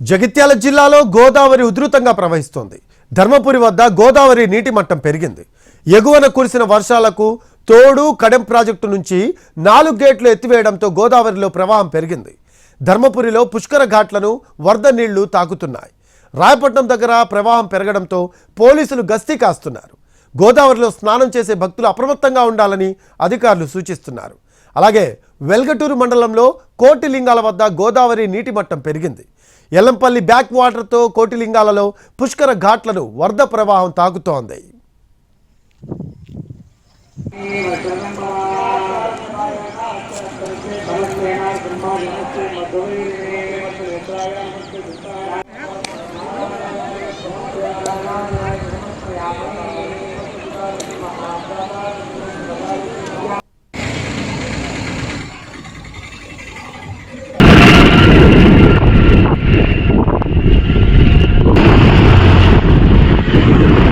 జగిత్యాల జిల్లాలో గోదావరి ఉధృతంగా ప్రవహిస్తోంది. ధర్మపురి వద్ద గోదావరి నీటి మట్టం పెరిగింది. ఎగువన కురిసిన వర్షాలకు తోడు కడెం ప్రాజెక్టు నుంచి నాలుగు గేట్లు ఎత్తివేయడంతో గోదావరిలో ప్రవాహం పెరిగింది. ధర్మపురిలో పుష్కర ఘాట్లను వరద నీళ్ళు తాకుతున్నాయి. రాయపట్నం దగ్గర ప్రవాహం పెరగడంతో పోలీసులు గస్తీ కాస్తున్నారు. గోదావరిలో స్నానం చేసే భక్తులు అప్రమత్తంగా ఉండాలని అధికారులు సూచిస్తున్నారు. అలాగే వెల్గటూరు మండలంలో కోటిలింగాల వద్ద గోదావరి నీటి మట్టం పెరిగింది. ఎల్లంపల్లి బ్యాక్ వాటర్తో కోటిలింగాలలో పుష్కర ఘాట్లను వరద ప్రవాహం తాకుతోంది.